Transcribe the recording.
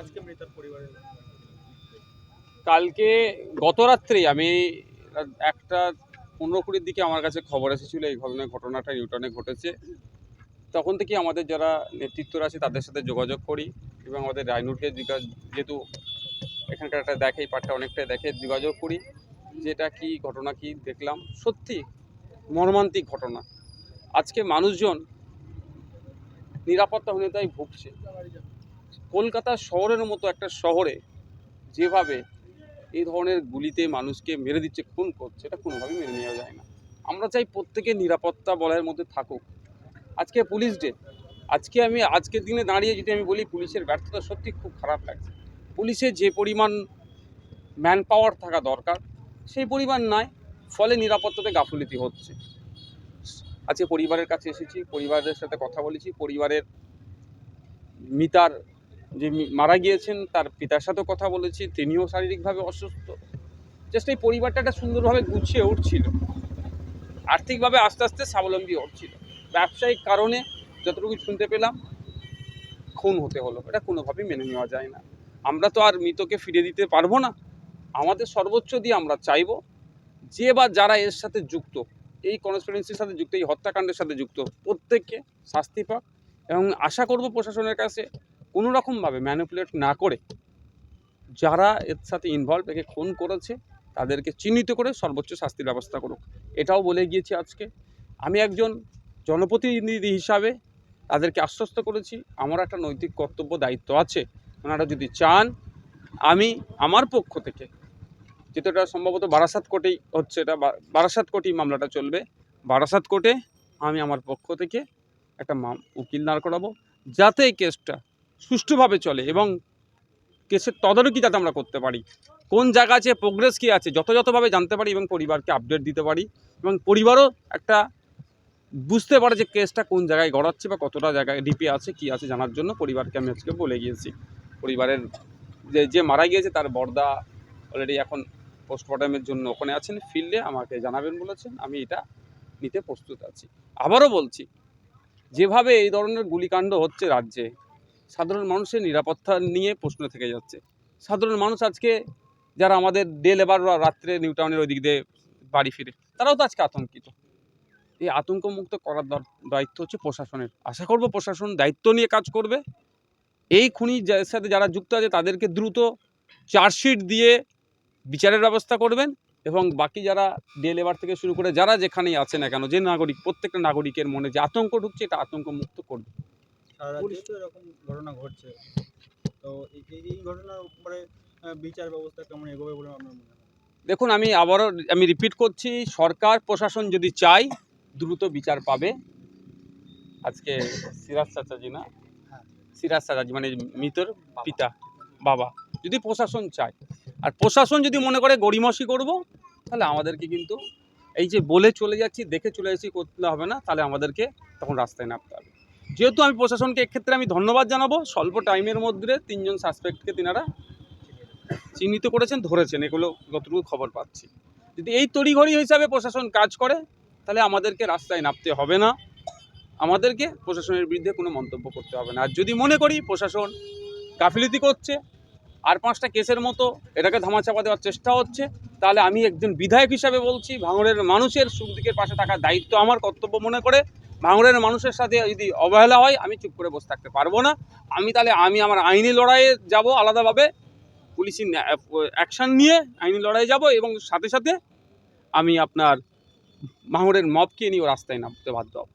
আজকে মৃতার পরিবারের কালকে গত রাত্রেই আমি একটা পনেরো কুড়ির দিকে আমার কাছে খবর এসেছিল, এই ধরনের ঘটনাটা নিউটনে ঘটেছে। তখন থেকে আমাদের যারা নেতৃত্বরা আছে, তাদের সাথে যোগাযোগ করি এবং আমাদের রায়নুরকে জিজ্ঞাসা, যেহেতু এখানকার একটা দেখে, এই পাঠটা অনেকটাই দেখে, যোগাযোগ করি যে এটা কী ঘটনা, কি দেখলাম। সত্যি মর্মান্তিক ঘটনা। আজকে মানুষজন নিরাপত্তাহীনতায় ভুগছে। কলকাতা শহরের মতো একটা শহরে যেভাবে এই ধরনের গুলিতে মানুষকে মেরে দিচ্ছে, খুন করছে, এটা কোনোভাবেই মেনে নেওয়া যায় না। আমরা চাই প্রত্যেকে নিরাপত্তা বলয়ের মধ্যে থাকুক। আজকে পুলিশ ডে। আজকে আমি, আজকের দিনে দাঁড়িয়ে যদি আমি বলি পুলিশের ব্যর্থতা সত্যি খুব খারাপ লাগছে। পুলিশের যে পরিমাণ ম্যান পাওয়ার থাকা দরকার, সেই পরিমাণ নাই, ফলে নিরাপত্তাতে গাফুলিতি হচ্ছে। আজকে পরিবারের কাছে এসেছি, পরিবারের সাথে কথা বলেছি, পরিবারের মিতার যে মারা গিয়েছেন, তার পিতার সাথেও কথা বলেছি, তিনিও শারীরিকভাবে অসুস্থ। জাস্ট এই পরিবারটা একটা সুন্দরভাবে গুছিয়ে উঠছিল। আর্থিকভাবে আস্তে আস্তে স্বাবলম্বী হচ্ছিল। ব্যবসায়িক কারণে যতটুকু শুনতে পেলাম, খুন হতে হলো। এটা কোনোভাবেই মেনে নেওয়া যায় না। আমরা তো আর মৃতকে ফিরে দিতে পারব না। আমাদের সর্বোচ্চ দিয়ে আমরা চাইব, যে বা যারা এর সাথে যুক্ত, এই কনস্পিরেন্সির সাথে যুক্ত, এই হত্যাকাণ্ডের সাথে যুক্ত, প্রত্যেককে শাস্তি পাক। এবং আশা করব প্রশাসনের কাছে কোনো রকমভাবে ম্যানিপুলেট না করে যারা এর সাথে ইনভলভ একে খুন করেছে, তাদেরকে চিহ্নিত করে সর্বোচ্চ শাস্তির ব্যবস্থা করুক। এটাও বলে গিয়েছি আজকে। আমি একজন জনপ্রতিনিধি হিসাবে তাদেরকে আশ্বস্ত করেছি আমার একটা নৈতিক কর্তব্য, দায়িত্ব আছে। ওনারা যদি চান, আমি আমার পক্ষ থেকে এটা সম্ভবত বারাসাত কোর্টেই হচ্ছে, এটা বারাসাত কোর্টেই মামলাটা চলবে। বারাসাত কোর্টে আমি আমার পক্ষ থেকে একটা উকিল দাঁড় করাবো। যাতে এই কেসটা সুষ্ঠুভাবে চলে এবং কেসের তদারকি যাতে আমরা করতে পারি। কোন জায়গা আছে প্রোগ্রেস কী আছে, যথাযথভাবে জানতে পারি এবং পরিবারকে আপডেট দিতে পারি এবং পরিবারও একটা বুঝতে পারে যে কেসটা কোন জায়গায় গড়াচ্ছে বা কতটা জায়গায় ডিপে আছে, কি আছে জানার জন্য পরিবারকে আমি আজকে বলে গিয়েছি। পরিবারের যে যে মারা গিয়েছে তার বর্দা অলরেডি এখন পোস্টমর্টমের জন্য ওখানে আছেন ফিল্ডে আমাকে জানাবেন বলেছেন, আমি এটা নিতে প্রস্তুত আছি। আবারও বলছি, যেভাবে এই ধরনের গুলিকাণ্ড হচ্ছে রাজ্যে সাধারণ মানুষের নিরাপত্তা নিয়ে প্রশ্ন থেকে যাচ্ছে। সাধারণ মানুষ আজকে যারা আমাদের ডে লেবাররা রাত্রে নিউ টাউনের ওই দিক দিয়ে বাড়ি ফিরে, তারাও তো আজকে আতঙ্কিত। এই আতঙ্কমুক্ত করার দায়িত্ব হচ্ছে প্রশাসনের। আশা করব প্রশাসন দায়িত্ব নিয়ে কাজ করবে। এই খুনি সাথে যারা যুক্ত আছে তাদেরকে দ্রুত চার্জশিট দিয়ে বিচারের ব্যবস্থা করবেন এবং বাকি যারা ডে লেবার থেকে শুরু করে যারা যেখানেই আছে না কেন, যে নাগরিক, প্রত্যেকটা নাগরিকের মনে যে আতঙ্ক ঢুকছে, এটা আতঙ্ক মুক্ত করবে। সারা রাজ্যে তো এরকম ঘটনা ঘটছে। তো এই ঘটনার উপরে বিচার ব্যবস্থা কেমন এগোবে বলে আপনার মনে হয়? দেখুন আমি আবারও আমি রিপিট করছি সরকার প্রশাসন যদি চায় দ্রুত বিচার পাবে। আজকে সিরাজ চাচাজি না? হ্যাঁ। সিরাজ চাচাজি মানে মৃতর পিতা বাবা। যদি প্রশাসন চায় আর প্রশাসন যদি মনে করে গড়িমসি করব তাহলে আমাদেরকে কিন্তু এই যে বলে চলে যাচ্ছি দেখে চলে যাচ্ছি করতে হবে না তাহলে আমাদেরকে তখন রাস্তায় নামতে হবে। যেহেতু আমি প্রশাসনকে এক্ষেত্রে আমি ধন্যবাদ জানাব, স্বল্প টাইমের মধ্যে তিনজন সাসপেক্টকে তিনারা চিহ্নিত করেছেন, ধরেছেন, এগুলো যতটুকু খবর পাচ্ছি। যদি এই তড়িঘড়ি হিসাবে প্রশাসন কাজ করে, তাহলে আমাদেরকে রাস্তায় নামতে হবে না। আমাদেরকে প্রশাসনের বিরুদ্ধে কোনো মন্তব্য করতে হবে না। আর যদি মনে করি প্রশাসন গাফিলতি করছে, আর পাঁচটা কেসের মতো এটাকে ধামাচাপা দেওয়ার চেষ্টা হচ্ছে, তাহলে আমি একজন বিধায়ক হিসাবে বলছি, ভাঙড়ের মানুষের সুখ দিকের পাশে থাকার দায়িত্ব আমার, কর্তব্য মনে করে ভাঙড়ের মানুষের সাথে যদি অবহেলা হয়, আমি চুপ করে বসে থাকতে পারব না। আমি তাহলে, আমি আমার আইনি লড়াইয়ে যাব আলাদাভাবে। পুলিশি অ্যাকশান নিয়ে আইনি লড়াইয়ে যাব এবং সাথে সাথে আমি আপনার ভাঙড়ের মবকে নিয়েও রাস্তায় নামতে বাধ্য হব।